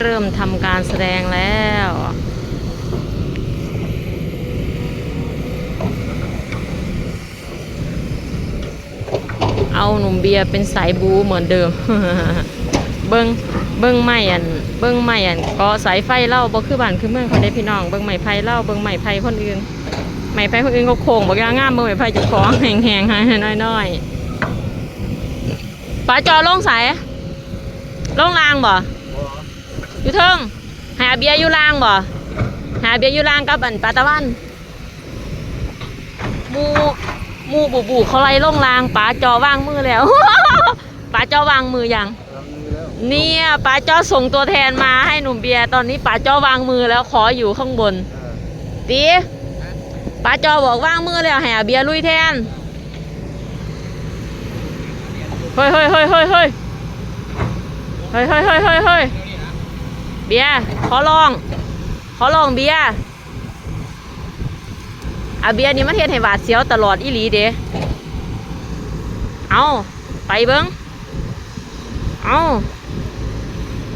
เริ่มทำการแสดงแล้วเอาหนุ่มเบียร์เป็นสายบูเหมือนเดิม เบิ้งเบิ้งไม่อัน เบิ้งไม่อันก็สายไฟเล่าบ่คือบ้านคือเมืองคนได้พี่น้อง เบิ้งไม้ไผ่เล่าเบิ้งไม้ไผ่คนอื่น ไม้ไผ่คนอื่นก็โค้งบอกย่างงามเบิ้งไม้ไผ่เจะของแหงๆให้น้อยๆป้าจอลงสายลงรางบ่ อยู่เทิงหาเบียอยู่รางบ่หาเบียอยู่รางกับอันปาตะวันมูมูบูบูเขาไล่ลงรางป้าจอว่างมือแล้วป้าจอวางมือยังเนี่ยป้าจอส่งตัวแทนมาให้หนุ่มเบียร์ตอนนี้ป้าจอวางมือแล้วขออยู่ข้างบนตีป้าจอบอกว่างมือแล้วหาเบียร์ลุยแทนเฮ้ยเฮ้ยเฮ้ยเฮ้ยเฮ้ยเฮ้ยเฮ้ยเฮ้ยเฮ้ย เฮ้ยเบียร์ขอลอง ขอลองเบียร์อาเบียร์นี่มันเฮ็ดให้หวาดเสียวตลอดอีหลีเด้เอาไปเบิ้งเอา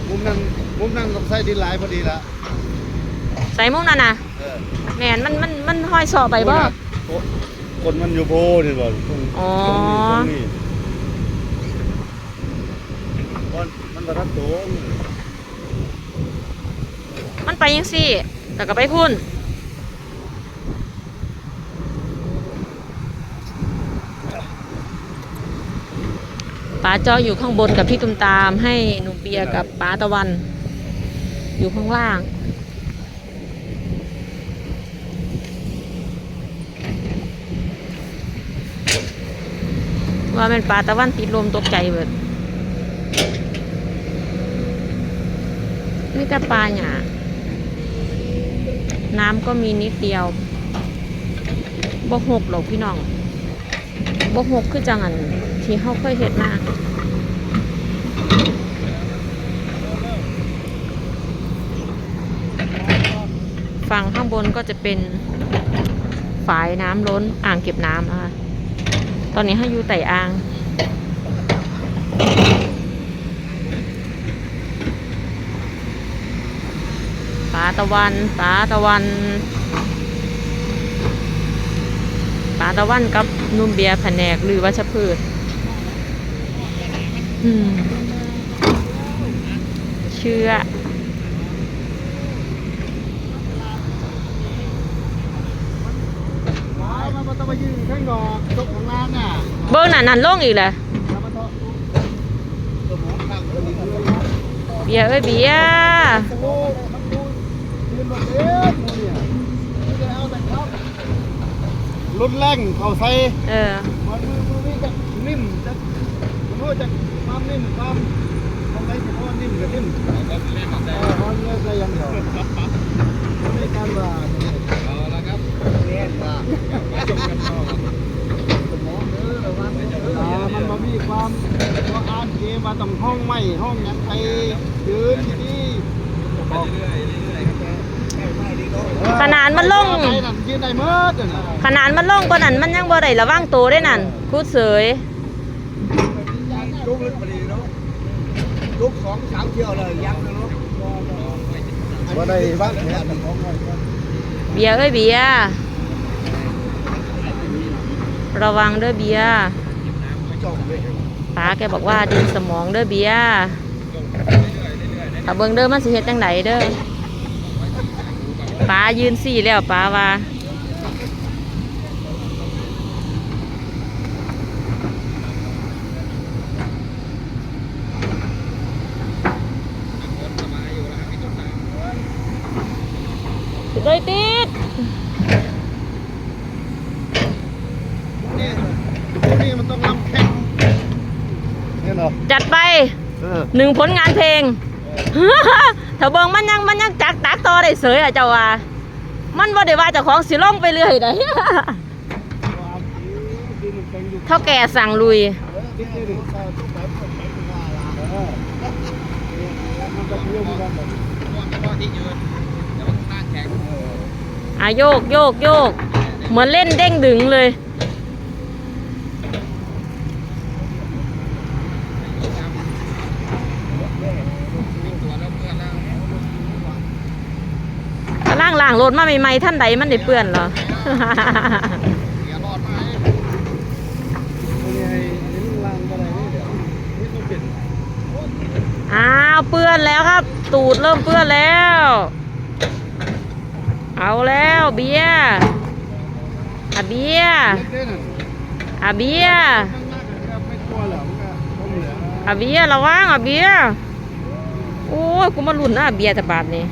มุมนั่งมุมนั่งกับไส้ดินหลายพอดีละใส่มุกนั่นน่ะเออแมนมันมันมันห้อยสอไปบ่โอ้คนมันอยู่โพนี่บ่ตรงอ๋อตรงนี้ตรงนี้มันมันประทับตรง มันไปยังสี่แต่ก็ไปพุ่นป๋าจออยู่ข้างบนกับพี่ตุมตามให้หนุ่มเบียร์กับป๋าตะวัน อยู่ข้างล่างว่าเป็นป๋าตะวันติดลมตกใจเบิดนี่แต่ปลาหยา น้ำก็มีนิดเดียวบ่หกหรอกพี่น้องบ่หกคือจังอันที่เขาเคยเห็นมาฝั่งข้างบนก็จะเป็นฝายน้ำล้นอ่างเก็บน้ำนะคะ ตอนนี้ให้อยู่ไต่อ่าง ตะวันป่าตะวันป่าตะวันกับนุ่มเบียแผนกหรือวัชพืชเชื่อเบิ้งหนานันล่องอีกแหละเบียเอ้ยเบีย ร์โอ้โหมันดูยืนบนเอ็ดเนี่ยไม่ได้เอาแต่ครับรุนแรงเข้าใส่เออมันมือมือนี่จะนิ่มจะมันรู้จะความนิ่มความทำไมถึงว่านิ่มกับนิ่มเออมันเล่นได้อยังเดียวไม่การว่าเอาละครับเล่นว่าจบกันต่อสมองเด้อระวังอ่ามันมามีความพออ่านเกมว่าต้องห้องไม่ห้องหยังไปยืนที่นี่บอก ขนา ดมันลงไปนั่นยืนได้เมื่อเดือนน่ะขนาดมันลงกว่านั้นมันยังบ่ได้ระวังตัวได้นั่นพูดเสยลูกลึกพอดีเนาะลูกสองสามเที่ยวเลยยังเนาะว่าได้บ้างแค่แต่ของไว้เบียร์เอ้ยเบียร์ระวังเด้อเบียร์จบเลยป้าแกบอกว่าดินสมองเด้อเบียร์ถ้าเบิ่งเด้อมันสิเฮ็ดจังไดเด้อ ป้ายืนสี่แล้วป้าว่าเลยติดนี่พวกนี้มันต้องนำแข่งเนี่ยเนาะจัดไปเออหนึ่งผลงานเพลง ถ้าเบิ่งมันยังมันยังจักตักต่อได้เสยอะเจ้าว่า มันบ่ได้ว่าเจ้าของสิลงไปเรื่อยได้เท่าแก่สั่งลุยอะโยกโยกโยก เหมือนเล่นเด้งดึงเลยางล่างรถมาใหม่ๆท่านใดมันได้เปื้อนเหรออ้างอะไรนี่เดี๋ยวเปื้อนแล้วครับ ตูดเริ่มเปื้อนแล้ว เอาแล้วเบียอะเบียะอะเบียร์ข้างหน้าก็ไม่กลัวหรอกมันก็ต้องเหลืออะเบียร์ระวังอะเบียโอ้ยกูมาลุ่นนะอะเบียร์แต่บาทนี่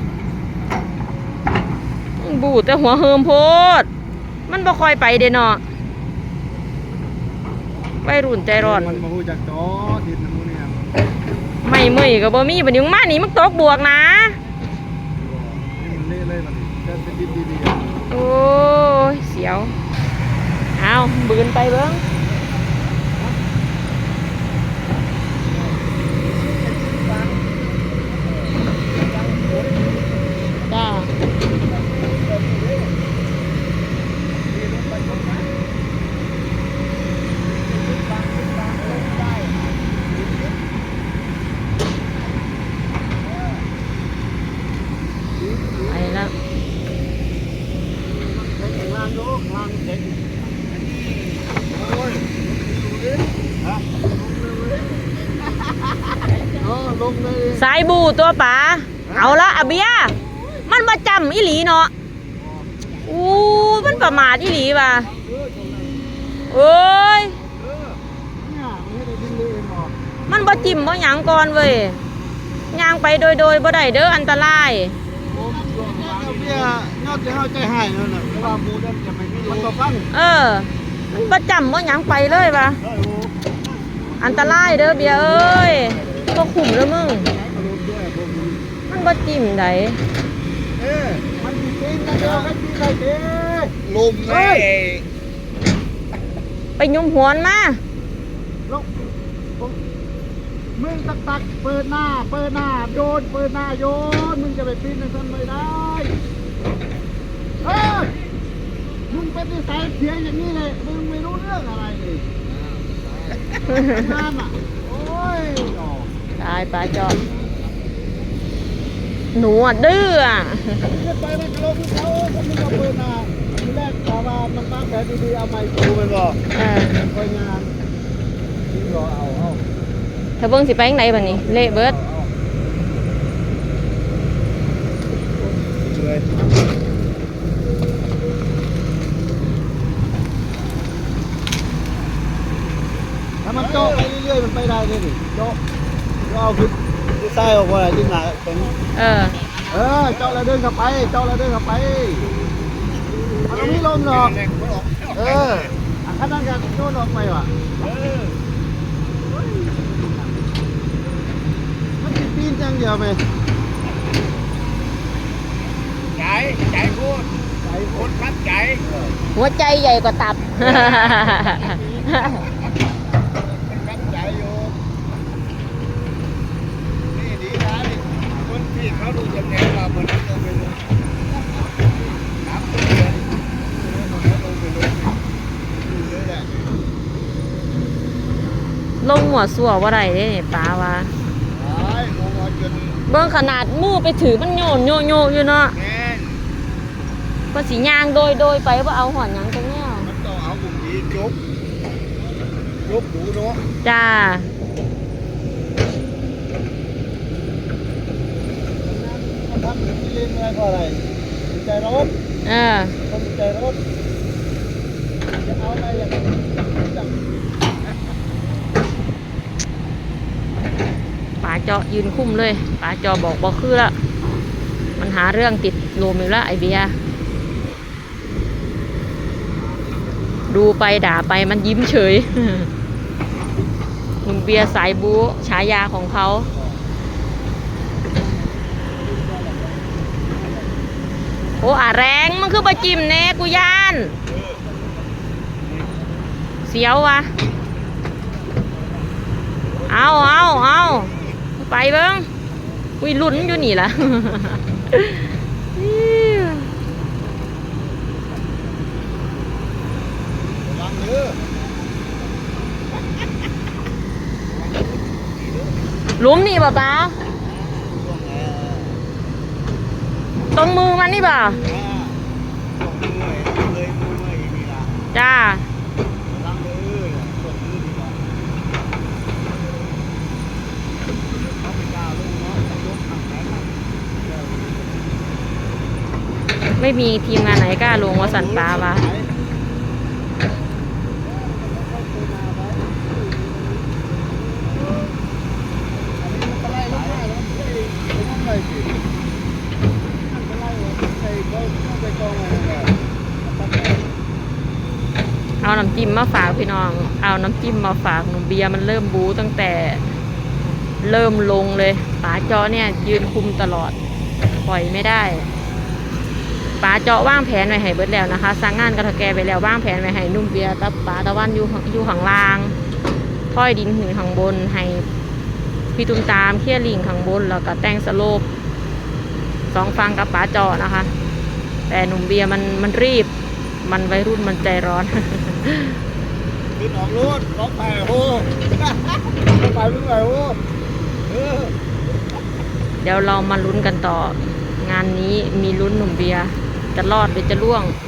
บูดแต่หัวเฮิมโพด มันบ่ค่อยไปเด้เนาะวัยรุ่นใจร้อน มันมาหูจักจอดินน้ำมูเนี่ยไม่เมื่อยก็บ่มีบัดนี้มึงมานี่มันตกบวกนะเละเลยมันจะเป็นดินดีๆโอ้ยเสียว เอาบืนไปเบิ้งจ้าไปแล้ว แข็งล่างโยกล่างแข็งโอ้ยฮะลงเลยลงเลย สายบูตัวป๋าเอาละอาเบียมันมาจำอีหลีเนาะอู้มันประมาทอีหลีว่ะเอ้ยเนี่ยไม่ได้ดินเลยหรอกมันบ่จิ้มบ่หยังก่อนเว้ยย่างไปโดยโดยบ่ได้เด้ออันตรายเอาเบี้ยยอดจะเข้าใจหายแล้วน่ะระว่าหมูนั่นจะไม่มีมันก็ฟังเออมันบ่จำบ่หยังไปเลยว่ะอันตรายเด้อเบียเอ้ยบ่คุ้มเด้อมึง มณ์ด้วยพวกนี้มันบ่จิ้มไดเอ๊ะมันมีตีนนะเดียวให้ตีนอะไรเด้ลุมไงไปยุมหวนมาลงผมมึงตักตักเปิดหน้า เปิดหน้าโยนเปิดหน้าโยนมึงจะไปปีนในต้นไม่ได้เฮ้ยมึงเป็นนิสัยเสียอย่างนี้เลยมึงไม่รู้เรื่องอะไรเลยงานอะโอ้ยอ๋อตายปลาจอม หนูอะดื้ออะขึ้นไปมันกระโหลกเขาเขามึงเอาเปิดน้าทีแรกตาว่ามันตั้งแต่ดีๆเอาไม้ดูมันบอกเออคอยงานทิ้งรอเอาเอาถ้าเบิ่งสิไปทางไหนบัดนี้ เละเบิดเลยถ้ามันโจาะไปเรื่อยๆมันไปได้เลยดิโจาะโจาะเอาขึ้น ขึ้นซ้ออกว่าที่หนาเป็นเออ เออเจ้าะแล้วเดินเข้าไป เจ้าะแล้วเดินเข้าไปมันต้องมีลมหรอกเอออันข้างนั้นกันโน่นออกไปว่ะมันติดปีนจังเดียวไหมใจใจพูดใจพูดครับใจหัวใจใหญ่กว่าตับครับใจอยู่นี่ดีนะนี่ คนที่เขาดูจำแนกเราบนนั้นลงไปเลยครับตัวเดียวลงไปเลยเลยแหละลงหัวสัวว่าไรเด้นี่ป้าว่าไอ้ลงมาจนเบิ่งขนาดมือไปถือมันโยนโยโยอยู่เนาะแน่นก็สิย่างโดยโดยไปว่าเอาหอนหยังจังแนวมันต้องเอาบุญดีจบจบดูเนาะจ้า มันทำถึงที่เล่นอะไรเพราะอะไรมีใจรถเออคนมีใจรถจะเอาอะไรอย่างนี้จังป๋าเจาะยืนคุ้มเลยป๋าจอบอกบอกคือละมันหาเรื่องติดลมอยู่แล้วไอเบียร์ดูไปด่าไปมันยิ้มเฉยหนุ่มเบียร์สายบูฉายาของเขา โอ้อาแรงมันคือบะจิมแน่กูย่าน เสียววะเอาเอาเอาไปเบิ้งอุ้ยลุ้นอยู่นี่ล่ะวางเด้อหลุมนี่ป่ะป๊าไป ตรงมือมันนี่บ่าอ่าส่งมือเลยเลยมือเลยอย่างนี้ละจ้าล้างเลยส่งมือดีกว่าเขาไม่กล้าลงเนาะต้องยกทางแขนนะไม่มีทีมงานไหนกล้าลงว่าสันปลาวะ เอาน้ำจิ้มมาฝากพี่น้อง เอาน้ำจิ้มมาฝากหนุ่มเบียร์มันเริ่มบู๊ตั้งแต่เริ่มลงเลยป๋าจอเนี่ย ยืนคุมตลอด ปล่อยไม่ได้ป๋าเจาะว่างแผนไว้ให้เบิดแล้วนะคะสร้างงานกระทแกไปแล้วว่างแผนไว้ให้หนุ่มเบียร์กับป๋าตะวันอยู่อยู่ข้างล่างถ้อยดินหืนข้างบนให้พี่ตุ้มตามเคี่ยลิงข้างบนแล้วก็แต่งสโลปสองฟังกับป๋าจอนะคะ แต่หนุ่มเบียร์มันมันรีบ มันวัยรุ่นมันใจร้อนขึ้นออกรถล็อกไปโอ้ไปไม่ไหวโอ้เออเดี๋ยวเรามาลุ้นกันต่อ งานนี้มีลุ้นหนุ่มเบียร์จะรอดหรือจะล่วงเ